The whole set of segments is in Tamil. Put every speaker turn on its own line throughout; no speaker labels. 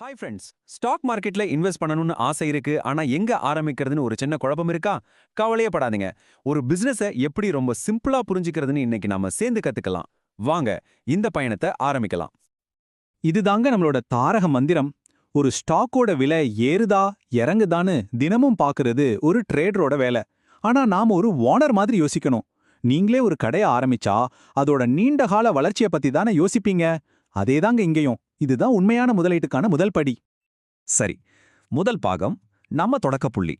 ஹாய் ஃப்ரெண்ட்ஸ் ஸ்டாக் மார்க்கெட்ல இன்வெஸ்ட் பண்ணணும்னு ஆசை இருக்கு. ஆனா எங்க ஆரம்பிக்கிறதுன்னு ஒரு சின்ன குழப்பம் இருக்கா? கவலையே படாதீங்க. ஒரு பிசினஸை எப்படி ரொம்ப சிம்பிளா புரிஞ்சுக்கிறதுன்னு இன்னைக்கு நாம சேர்ந்து கத்துக்கலாம். வாங்க இந்த பயணத்தை ஆரம்பிக்கலாம்.
இதுதாங்க நம்மளோட தாரக மந்திரம். ஒரு ஸ்டாக்கோட விலை ஏறுதா இறங்குதான்னு தினமும் பார்க்கறது ஒரு ட்ரேடரோட வேலை. ஆனா நாம ஒரு ஓனர் மாதிரி யோசிக்கணும். நீங்களே ஒரு கடையை ஆரம்பிச்சா அதோட நீண்ட கால வளர்ச்சியை பத்தி தானே யோசிப்பீங்க? அதே தாங்க இங்கேயும். இதுதான் உண்மையான முதலீட்டுக்கான முதல் படி.
சரி முதல் பாகம் நம்ம தொடக்கப்புள்ளி புள்ளி.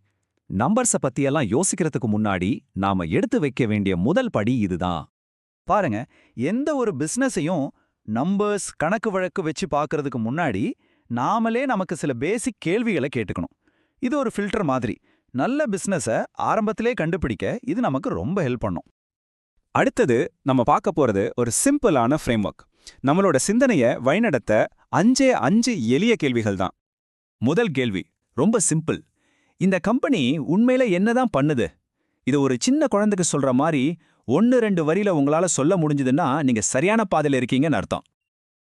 நம்பர்ஸ பத்தியெல்லாம் யோசிக்கிறதுக்கு முன்னாடி நாம எடுத்து வைக்க வேண்டிய முதல் படி இதுதான்.
பாருங்க எந்த ஒரு பிசினஸையும் நம்பர்ஸ் கணக்கு வழக்கு வச்சு பார்க்கறதுக்கு முன்னாடி நாமளே நமக்கு சில பேசிக் கேள்விகளை கேட்டுக்கணும். இது ஒரு ஃபில்டர் மாதிரி. நல்ல பிஸ்னஸை ஆரம்பத்திலே கண்டுபிடிக்க இது நமக்கு ரொம்ப ஹெல்ப் பண்ணும்.
அடுத்தது நம்ம பார்க்க போறது ஒரு சிம்பிளான ஃப்ரேம்ஒர்க் நம்மளோட சிந்தனைய வழிநடத்த அஞ்சே அஞ்சு எளிய கேள்விகள் தான்
முதல் கேள்வி ரொம்ப சிம்பிள். இந்த கம்பெனி உண்மையில என்னதான் பண்ணுது? இது ஒரு சின்ன குழந்தைக்கு சொல்ற மாதிரி ஒன்னு ரெண்டு வரியில உங்களால சொல்ல முடிஞ்சதுன்னா நீங்க சரியான பாதையில இருக்கீங்கன்னு அர்த்தம்.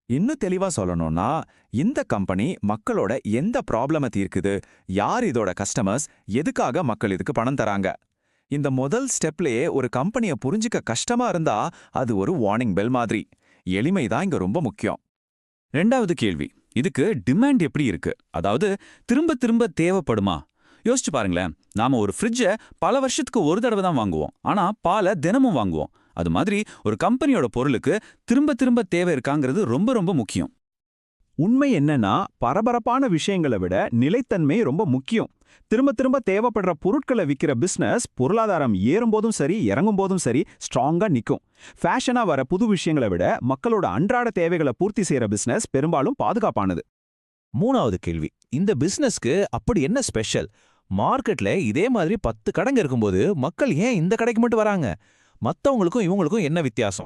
இன்னும் தெளிவா சொல்லணும்னா இந்த கம்பெனி மக்களோட எந்த ப்ராப்ளம தீர்க்குது? யார் இதோட கஸ்டமர்ஸ்? எதுக்காக மக்கள் இதுக்கு பணம் தராங்க? இந்த முதல் ஸ்டெப்லயே ஒரு கம்பெனியை புரிஞ்சுக்க கஷ்டமா இருந்தா அது ஒரு வார்னிங் பெல் மாதிரி. எளிமை தான் இங்க ரொம்ப முக்கியம். ரெண்டாவது கேள்வி இதுக்கு டிமாண்ட் எப்படி இருக்கு? அதாவது திரும்ப திரும்ப தேவைப்படுமா? யோசிச்சு பாருங்களேன் நாம ஒரு ஃப்ரிட்ஜை பல வருஷத்துக்கு ஒரு தடவை தான் வாங்குவோம். ஆனா பாலை தினமும் வாங்குவோம். அது மாதிரி ஒரு கம்பெனியோட பொருளுக்கு திரும்ப திரும்ப தேவை இருக்காங்கிறது ரொம்ப ரொம்ப முக்கியம்.
உண்மை என்னன்னா பரபரப்பான விஷயங்களை விட நிலைத்தன்மை ரொம்ப முக்கியம். திரும்ப திரும்ப தேவைப்படுற பொருட்களை விற்கிற பிசினஸ் பொருளாதாரம் ஏறும்போதும் சரி இறங்கும் போதும் சரி ஸ்ட்ராங்கா நிக்கும். ஃபேஷனா வர புது விஷயங்களை விட மக்களோட அன்றாட தேவைகளை பூர்த்தி செய்கிற பிசினஸ் பெரும்பாலும் பாதுகாப்பானது.
மூணாவது கேள்வி. இந்த பிசினஸ்க்கு அப்படி என்ன ஸ்பெஷல் மார்க்கெட்ல இதே மாதிரி பத்து கடைங்க இருக்கும்போது மக்கள் ஏன் இந்த கடைக்கு மட்டும் வராங்க? மத்தவங்களுக்கும் இவங்களுக்கும் என்ன வித்தியாசம்?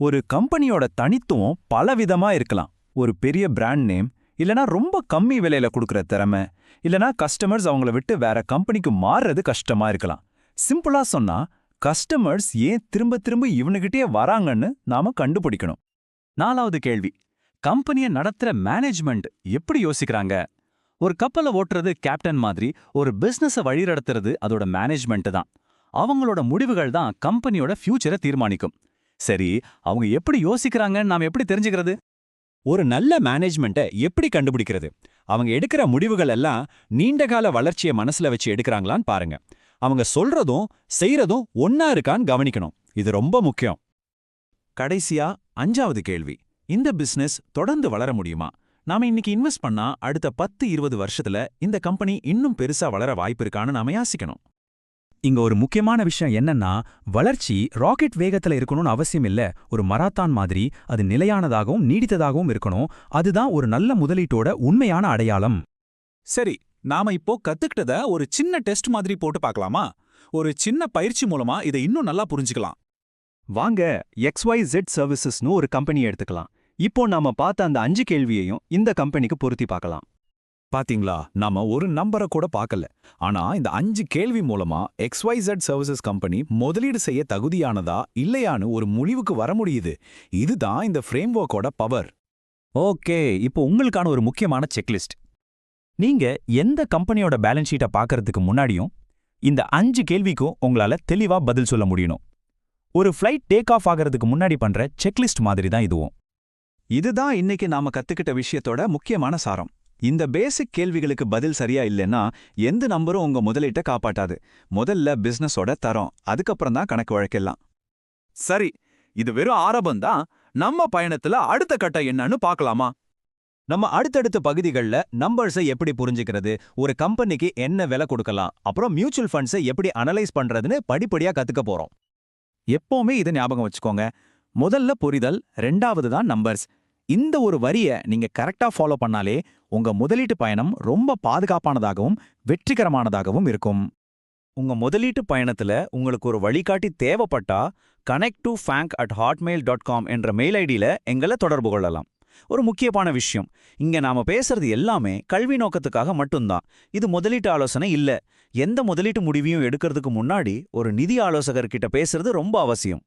ஒரு கம்பெனியோட தனித்துவம் பலவிதமா இருக்கலாம். ஒரு பெரிய பிராண்ட் நேம் இல்லனா ரொம்ப கம்மி விலையில கொடுக்குற திறமை இல்லனா கஸ்டமர்ஸ் அவங்கள விட்டு வேற கம்பெனிக்கு மாறுறது கஷ்டமா இருக்கலாம். சிம்பிளா சொன்னா கஸ்டமர்ஸ் ஏன் திரும்ப திரும்ப இவனுகிட்டயே வராங்கன்னு நாம கண்டுபிடிக்கணும். நாலாவது கேள்வி கம்பெனியை நடத்துற மேனேஜ்மெண்ட் எப்படி யோசிக்கிறாங்க? ஒரு கப்பலை ஓட்டுறது கேப்டன் மாதிரி ஒரு பிசினஸை வழிநடத்துறது அதோட மேனேஜ்மெண்ட் தான். அவங்களோட முடிவுகள் தான் கம்பெனியோட ஃபியூச்சரை தீர்மானிக்கும். சரி அவங்க எப்படி யோசிக்கிறாங்கன்னு நாம எப்படி தெரிஞ்சுக்கிறது? ஒரு நல்ல மேனேஜ்மெண்ட்டை எப்படி கண்டுபிடிக்கிறது? அவங்க எடுக்கிற முடிவுகள் எல்லாம் நீண்டகால வளர்ச்சியை மனசுல வச்சு எடுக்கறாங்களான்னு பாருங்க. அவங்க சொல்றதும் செய்யறதும் ஒன்னா இருக்கான்னு கவனிக்கணும். இது ரொம்ப முக்கியம்.
கடைசியா அஞ்சாவது கேள்வி. இந்த பிசினஸ் தொடர்ந்து வளர முடியுமா? நாம இன்னைக்கு இன்வெஸ்ட் பண்ணா அடுத்த பத்து இருபது வருஷத்துல இந்த கம்பெனி இன்னும் பெருசா வளர வாய்ப்பு இருக்கான்னு நாம யாசிக்கணும்.
இங்க ஒரு முக்கியமான விஷயம் என்னன்னா வளர்ச்சி ராக்கெட் வேகத்துல இருக்கணும்னு அவசியம் இல்ல. ஒரு மராத்தான் மாதிரி அது நிலையானதாகவும் நீடித்ததாகவும் இருக்கணும். அதுதான் ஒரு நல்ல முதலீட்டோட உண்மையான அடையாளம்.
சரி நாம இப்போ கத்துக்கிட்டத ஒரு சின்ன டெஸ்ட் மாதிரி போட்டு பார்க்கலாமா? ஒரு சின்ன பயிற்சி மூலமா இதை இன்னும் நல்லா புரிஞ்சுக்கலாம்.
வாங்க XYZ சர்வீசஸ்னு ஒரு கம்பெனி எடுத்துக்கலாம். இப்போ நாம பார்த்த அந்த அஞ்சு கேள்வியையும் இந்த கம்பெனிக்கு பொருத்தி பார்க்கலாம்.
பாத்தீங்களா? நாம ஒரு நம்பரை கூட பார்க்கல ஆனா இந்த அஞ்சு கேள்வி மூலமா XYZ சர்வீசஸ் கம்பெனி முதலீடு செய்ய தகுதியானதா இல்லையான்னு ஒரு முடிவுக்கு வர முடியுது. இதுதான் இந்த ஃப்ரேம்வொர்க்கோட பவர்
ஓகே இப்போ உங்களுக்கான ஒரு முக்கியமான செக்லிஸ்ட் நீங்க எந்த கம்பெனியோட பேலன்ஸ் ஷீட்டை பார்க்கறதுக்கு முன்னாடியும் இந்த அஞ்சு கேள்விக்கும் உங்களால தெளிவா பதில் சொல்ல முடியணும். ஒரு ஃப்ளைட் டேக் ஆஃப் ஆகிறதுக்கு முன்னாடி பண்ற செக்லிஸ்ட் மாதிரி தான் இதுவும்.
இதுதான் இன்னைக்கு நாம கத்துக்கிட்ட விஷயத்தோட முக்கியமான சாரம். இந்த பேசிக் கேள்விகளுக்கு பதில் சரியா இல்லைன்னா எந்த நம்பரும் உங்க முதலீட்டை காப்பாட்டாது முதல்ல பிசினஸோட தரம் அதுக்கப்புறம் தான் கணக்கு வழக்கெல்லாம்.
சரி இது வெறும் ஆரம்பம் தான். நம்ம பயணத்துல அடுத்த கட்டம் என்னன்னு பார்க்கலாமா?
நம்ம அடுத்தடுத்த பகுதிகளில் நம்பர்ஸை எப்படி புரிஞ்சுக்கிறது ஒரு கம்பெனிக்கு என்ன விலை கொடுக்கலாம் அப்புறம் மியூச்சுவல் ஃபண்ட்ஸை எப்படி அனலைஸ் பண்றதுன்னு படிப்படியா கற்றுக்க போறோம்.
எப்பவுமே இதை ஞாபகம் வச்சுக்கோங்க. முதல்ல புரிதல் ரெண்டாவது தான் நம்பர்ஸ் இந்த ஒரு வரிய நீங்க கரெக்டா ஃபாலோ பண்ணாலே உங்க முதலீட்டு பயணம் ரொம்ப பாதுகாப்பானதாகவும் வெற்றிகரமானதாகவும் இருக்கும்.
உங்க முதலீட்டு பயணத்துல உங்களுக்கு ஒரு வழிகாட்டி தேவைப்பட்டா connect to fang at hotmail dot com என்ற மெயில் ஐடியில எங்களை தொடர்பு கொள்ளலாம். ஒரு முக்கியமான விஷயம் இங்க நாம பேசுறது எல்லாமே கல்வி நோக்கத்துக்காக மட்டும்தான். இது முதலீட்டு ஆலோசனை இல்ல. எந்த முதலீட்டு முடிவையும் எடுக்கிறதுக்கு முன்னாடி ஒரு நிதி ஆலோசகர்கிட்ட பேசுறது ரொம்ப அவசியம்.